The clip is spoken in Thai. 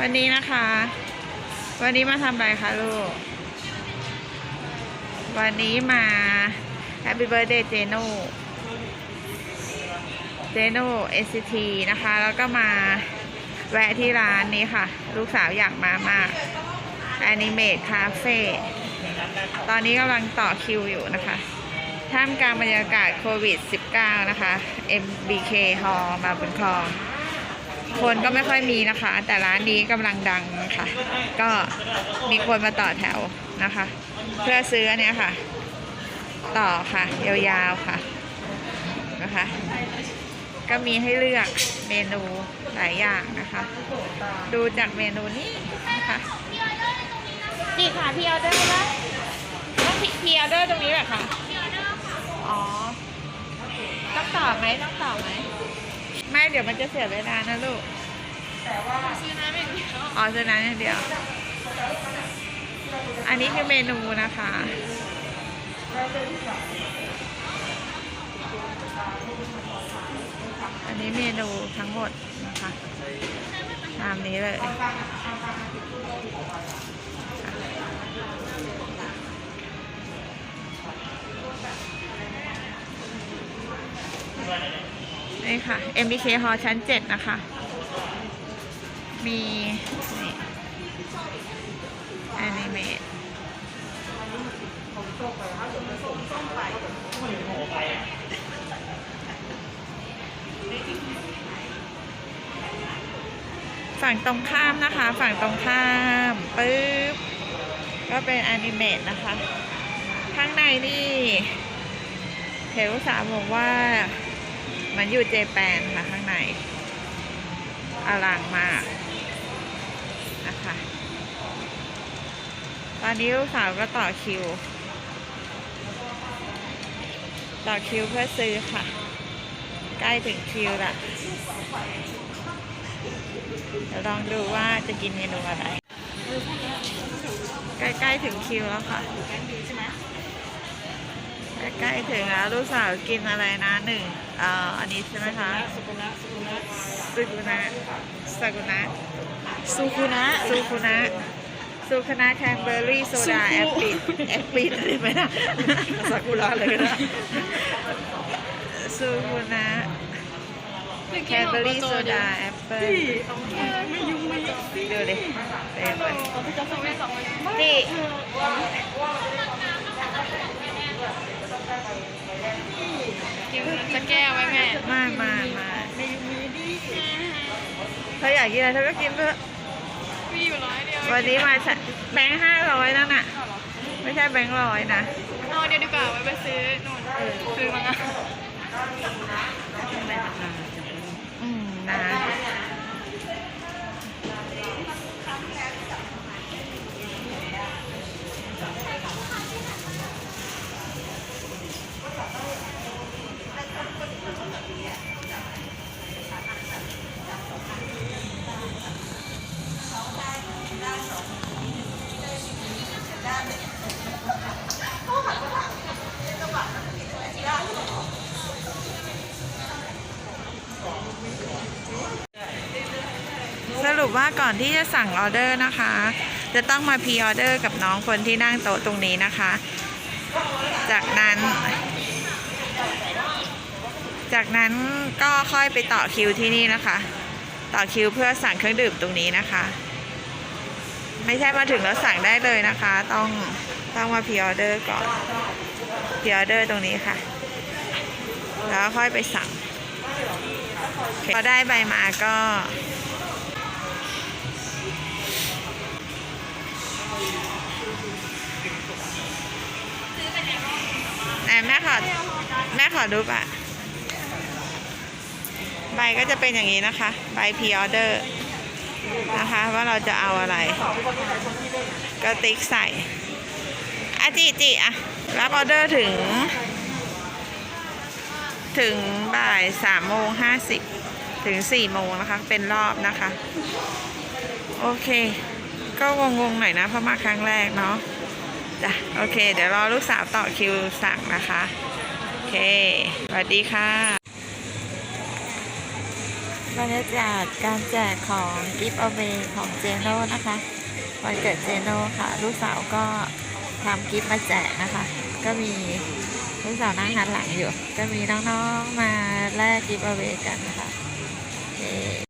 วันนี้นะคะ วันนี้มาทำอะไรคะลูก วันนี้มา Happy Birthday เจโน่เจโน่เอสทีนะคะ แล้วก็มาแวะที่ร้านนี้ค่ะ ลูกสาวอยากมามากแอนิเม e คาเฟ่ตอนนี้กำลังต่อคิวอยู่นะคะ ท่ามกลางบรรยากาศโควิด -19 นะคะ MBK Hall มาบุญคลอง คนก็ไม่ค่อยมีนะคะ แต่ร้านนี้กำลังดังค่ะก็มีคนมาต่อแถวนะคะ เพื่อซื้ออันเนี้ยค่ะ ต่อค่ะยาวๆค่ะนะคะ ก็มีให้เลือกเมนูหลายอย่างนะคะ ดูจากเมนูนี้นะคะนี่ค่ะพี่ออเดอร์แล้วต้องพี่ออเดอร์ตรงนี้แหละค่ะอ๋อต้องตอบไหมต้องตอบไหมไม่ เดี๋ยวมันจะเสียเวลานะลูกซื้อน้ำอย่างเดียวอ๋อซื้อน้ำอย่างเดียว อันนี้คือเมนูนะคะอันนี้เมนูทั้งหมดนะคะตามนี้เลย นี่ค่ะ MBK Hall ชั้น7นะคะ มีนี่แอนิเมตฝั่งตรงข้ามนะคะ ฝั่งตรงข้ามปึ๊บ ก็เป็นแอนิเมตนะคะ ข้างในนี่เห็นลูกสาบอกว่า มันอยู่เจแปนค่ะข้างในอลังมากนะคะ ตอนนี้ลูกสาวก็ต่อคิว ต่อคิวเพื่อซื้อค่ะ ใกล้ถึงคิวละเดี๋ยวลองดูว่าจะกินเมนูอะไร ใกล้ๆถึงคิวแล้วค่ะ ใกล้ๆถึงแล้วลูกสาวกินอะไรนะหนึ่ง อ่ออันนี้ใช่ไหมคะสุกุนะสุกุนะซูกุนะซากุนะสุกุนะซูกุนะซูคุนะแคนเบอร์รี่โซดาแอปปิดแอปปิดอะไรไหมนะซากุระเลยก็ได้ซูคุนะแคนเบอร์รี่โซดาแอปเปิ้ลไม่ยุ่งไม่ยุ่งดูดิเต็มเลยพี่จะส่งแม่สองวันนี่กิน จะแก้ไว้แม่มามามาไม่ยุ่งมีดิเธออยากกินอะไรเธอก็กินเถอะมีอยู่ร้อยเดียววันนี้มาใช้แบงค์ห้าร้อยนั่นน่ะ ไม่ใช่แบงค์ร้อยนะเอาเดี๋ยวดีกว่าไว้ไปซื้อนู่นซื้อมาอะอืมนะ สรุปว่าก่อนที่จะสั่งออเดอร์นะคะ จะต้องมาพรีออเดอร์กับน้องคนที่นั่งโต๊ะตรงนี้นะคะ จากนั้น จากนั้นก็ค่อยไปต่อคิวที่นี่นะคะ ต่อคิวเพื่อสั่งเครื่องดื่มตรงนี้นะคะ ไม่ใช่มาถึงแล้วสั่งได้เลยนะคะ ต้องต้องมาพรีออเดอร์ก่อนพรีออเดอร์ตรงนี้ค่ะ แล้วค่อยไปสั่งพอได้ใบมาก็ ม่ขอแม่ขอดูปะใบก็จะเป็นอย่างนี้นะคะใบพีออเดอร์นะคะ ว่าเราจะเอาอะไร ก็ติ๊กใส่อะจิจิอะรับออเดอร์ถึง ถึงบ่ายสามโมงห้าสิบถึงสี่โมงนะคะ เป็นรอบนะคะ โอเค ก็งงๆหน่อยนะเพราะมาครั้งแรกเนาะ จ้ะโอเค เดี๋ยวรอลูกสาวต่อคิวสั่งนะคะ โอเคสวัสดีค่ะบรรยากาศการแจกของกิฟต์อเวของเจโน่นะคะวันเกิดเจโน่ค่ะ ลูกสาวก็ทำกิฟต์มาแจกนะคะ ก็มีลูกสาวนั่งหันหลังอยู่ ก็มีน้องๆมาแลกกิฟต์อเวกันนะคะเย้